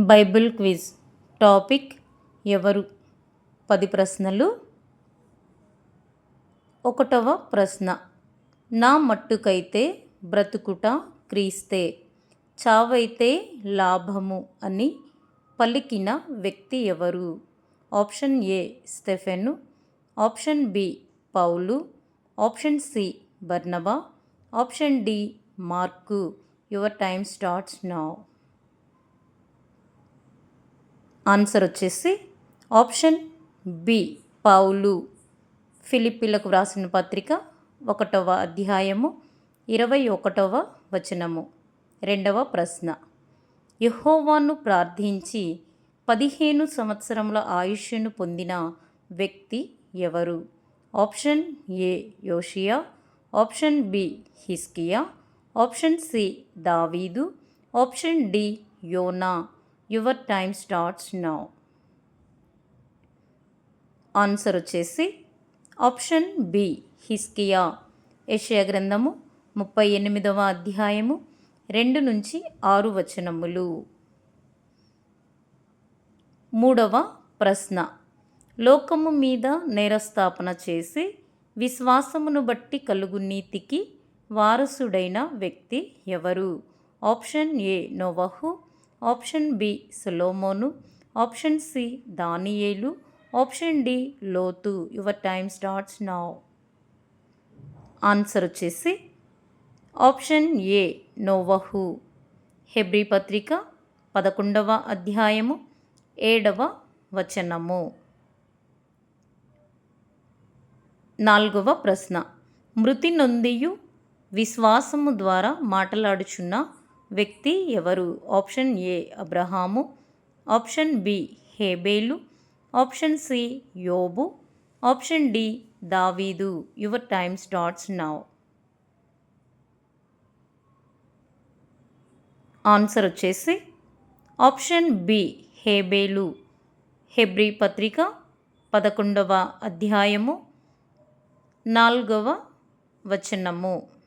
Bible quiz topic ఎవరు? పది ప్రశ్నలు. ఒకటవ ప్రశ్న. నా మట్టుకైతే బ్రతుకుట క్రీస్తే చావైతే లాభము అని పలికిన వ్యక్తి ఎవరు? Option A Stephen option B Paul option C Barnabas option D Mark. Your time starts now. Answer వచ్చేసి ఆప్షన్ బి. పౌలు. ఫిలిప్పీలకు వ్రాసిన పత్రిక ఒకటవ అధ్యాయము ఇరవై ఒకటవ వచనము. రెండవ ప్రశ్న. యహోవాను ప్రార్థించి పదిహేను సంవత్సరముల ఆయుష్ను పొందిన వ్యక్తి ఎవరు? Option A. Josiah. Option B. హిస్కియా ఆప్షన్ సి. దావీదు. Option D. Yona. Your time starts now. Answer వచ్చేసి ఆప్షన్ బి హిస్కియా యెషయా గ్రంథము ముప్పై ఎనిమిదవ అధ్యాయము రెండు నుంచి ఆరు వచనములు. మూడవ ప్రశ్న లోకము మీద నేరస్థాపన చేసి విశ్వాసమును బట్టి కలుగు నీతికి వారసుడైన వ్యక్తి ఎవరు? ఆప్షన్ ఏ నోవహు. Option B Solomon option C Daniel option D Lot. Your time starts now. Answer వచ్చేసి ఆప్షన్ ఏ నోవహు. హెబ్రి పత్రిక పదకొండవ అధ్యాయము ఏడవ వచనము. నాలుగవ ప్రశ్న. మృతి నొందియు విశ్వాసము ద్వారా మాట్లాడుచున్న వ్యక్తి ఎవరు? Option A Abraham. Option B హేబేలు. Option C Job. Option D దావీదు. Your time starts now. Answer వచ్చేసి ఆప్షన్ బి హేబేలు. హెబ్రి పత్రిక పదకొండవ అధ్యాయము నాలుగవ వచనము.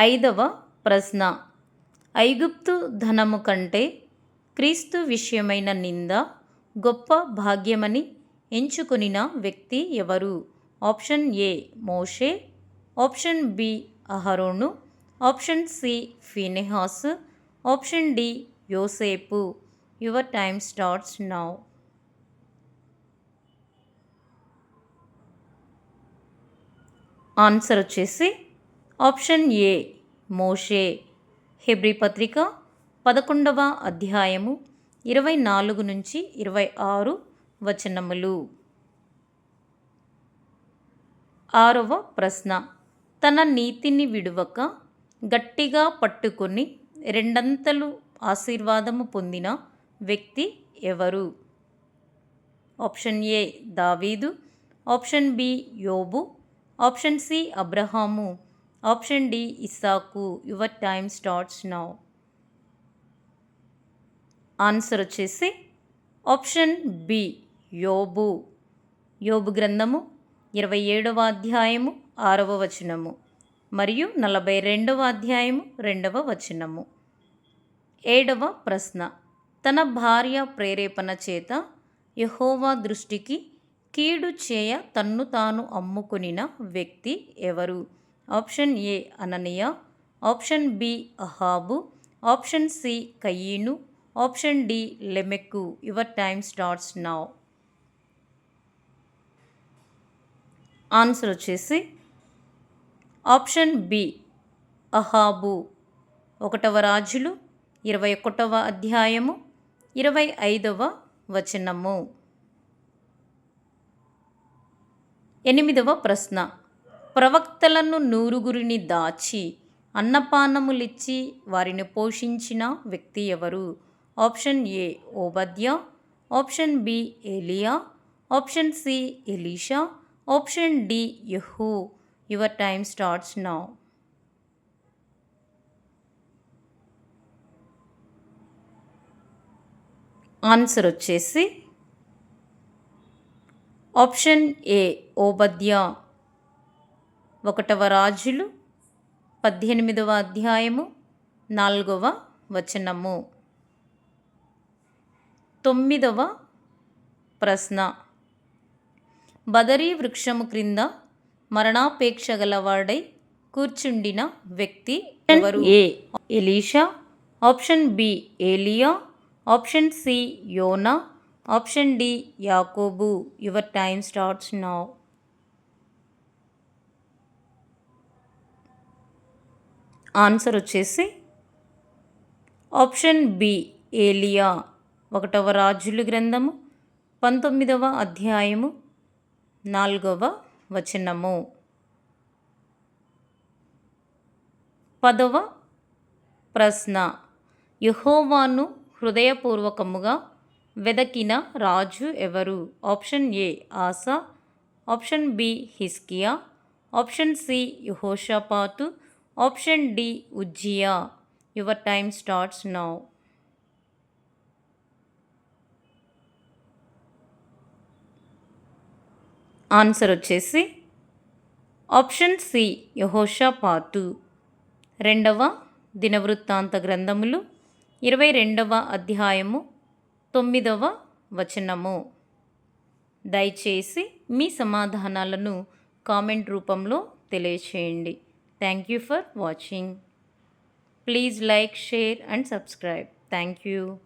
ఐదవ ప్రశ్న. ఐగుప్తు ధనము కంటే క్రీస్తు విషయమైన నింద గొప్ప భాగ్యమని ఎంచుకొనిన వ్యక్తి ఎవరు? Option A Moshe option B అహరోను option C Phinehas option D యోసేపు. Your time starts now. Answer వచ్చేసి ఆప్షన్ ఏ మోషే. హెబ్రి పత్రిక పదకొండవ అధ్యాయము ఇరవై నాలుగు నుంచి ఇరవై ఆరు వచనములు. ఆరవ ప్రశ్న తన నీతిని విడువక గట్టిగా పట్టుకొని రెండంతలు ఆశీర్వాదము పొందిన వ్యక్తి ఎవరు? ఆప్షన్ ఏ దావీదు. ఆప్షన్ బి యోబు. Option C Abraham. Option D Isaac your time starts now. Answer వచ్చేసి ఆప్షన్ బి యోబు. యోబు గ్రంథము ఇరవై ఏడవ అధ్యాయము ఆరవ వచనము మరియు నలభై రెండవ అధ్యాయము రెండవ వచనము. ఏడవ ప్రశ్న. తన భార్య ప్రేరేపణ చేత యహోవా దృష్టికి కీడు చేయ తన్ను తాను అమ్ముకునిన వ్యక్తి ఎవరు? ఆప్షన్ ఏ అననీయ option B Ahab option C కయ్యీను option D లెమెక్కు. Your time starts now answer వచ్చేసి ఆప్షన్ బి అహాబు. ఒకటవ రాజులు ఇరవై ఒకటవ అధ్యాయము ఇరవై ఐదవ వచనము. ఎనిమిదవ ప్రశ్న. ప్రవక్తలను నూరుగురిని దాచి అన్నపానములిచ్చి వారిని పోషించిన వ్యక్తి ఎవరు? ఆప్షన్ ఏ ఓబద్య ఆప్షన్ బి ఏలియా option C Elisha option D Jehu. Your time starts now. Answer వచ్చేసి ఆప్షన్ ఏ ఓబద్య. ఒకటవ రాజులు పద్దెనిమిదవ అధ్యాయము నాలుగవ వచనము. తొమ్మిదవ ప్రశ్న. బదరీ వృక్షము క్రింద మరణాపేక్ష గలవాడై కూర్చుండిన వ్యక్తి ఎవరు? A Elisha. ఆప్షన్ బి ఏలియా. ఆప్షన్ సి యోనా. ఆప్షన్ డి యాకోబు. Your time starts now answer వచ్చేసి ఆప్షన్ బి ఏలియా. ఒకటవ రాజుల గ్రంథము పంతొమ్మిదవ అధ్యాయము నాలుగవ వచనము. పదవ ప్రశ్న యహోవాను హృదయపూర్వకముగా వెదకిన రాజు ఎవరు? Option A Asa. Option B హిస్కియా ఆప్షన్ సి యహోషపాతు. Option D Uzziah your time starts now answer వచ్చేసి ఆప్షన్ సి యహోషా పాతు రెండవ దినవృత్తాంత గ్రంథములు. ఇరవై రెండవ అధ్యాయము. తొమ్మిదవ వచనము. దయచేసి మీ సమాధానాలను కామెంట్ రూపంలో తెలియచేయండి. Thank you for watching. Please like, share and subscribe. Thank you.